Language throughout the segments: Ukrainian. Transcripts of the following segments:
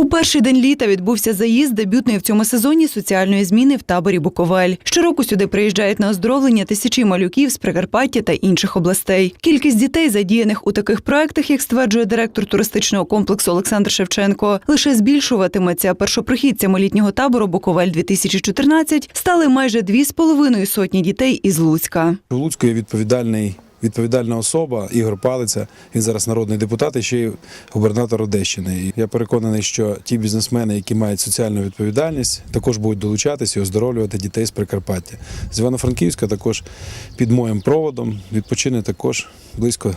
У перший день літа відбувся заїзд дебютної в цьому сезоні соціальної зміни в таборі Буковель. Щороку сюди приїжджають на оздоровлення тисячі малюків з Прикарпаття та інших областей. Кількість дітей, задіяних у таких проектах, як стверджує директор туристичного комплексу Олександр Шевченко, лише збільшуватиметься. Першопрохідцями літнього табору Буковель 2014 стали майже дві з половиною сотні дітей із Луцька. У Луцьку є відповідальний, відповідальна особа Ігор Палиця. Він зараз народний депутат і ще й губернатор Одещини. І я переконаний, що ті бізнесмени, які мають соціальну відповідальність, також будуть долучатися і оздоровлювати дітей з Прикарпаття. З Івано-Франківська також під моїм проводом відпочине також близько,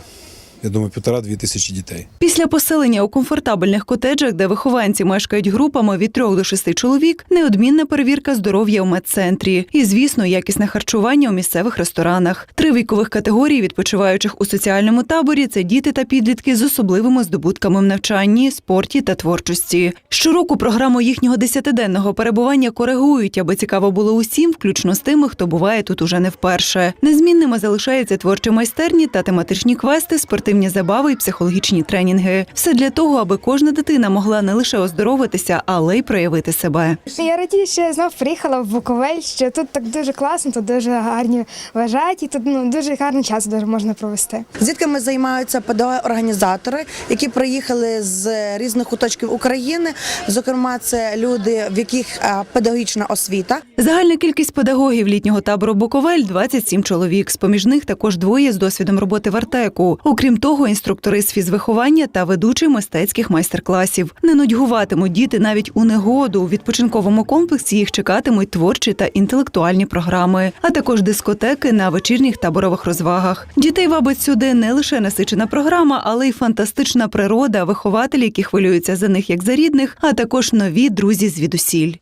я думаю, півтора-дві тисячі дітей. Після поселення у комфортабельних котеджах, де вихованці мешкають групами від трьох до шести чоловік, неодмінна перевірка здоров'я у медцентрі і, звісно, якісне харчування у місцевих ресторанах. Три вікових категорії відпочиваючих у соціальному таборі це діти та підлітки з особливими здобутками в навчанні, спорті та творчості. Щороку програму їхнього десятиденного перебування коригують, аби цікаво було усім, включно з тими, хто буває тут уже не вперше. Незмінними залишаються творчі майстерні та тематичні квести, спортивні забави і психологічні тренінги. Все для того, аби кожна дитина могла не лише оздоровитися, але й проявити себе. Я радію, що я знов приїхала в Буковель, що тут так дуже класно, тут дуже гарні вважають, і тут ну, дуже гарний час дуже можна провести. З дітками займаються педагоги-організатори, які приїхали з різних куточків України. Зокрема, це люди, в яких педагогічна освіта. Загальна кількість педагогів літнього табору Буковель 27 чоловік. З поміж них також двоє з досвідом роботи в Артеку. Окрім того, інструктори з фізвиховання та ведучий мистецьких майстер-класів. Не нудьгуватимуть діти навіть у негоду. У відпочинковому комплексі їх чекатимуть творчі та інтелектуальні програми, а також дискотеки на вечірніх таборових розвагах. Дітей вабить сюди не лише насичена програма, але й фантастична природа, вихователі, які хвилюються за них як за рідних, а також нові друзі звідусіль.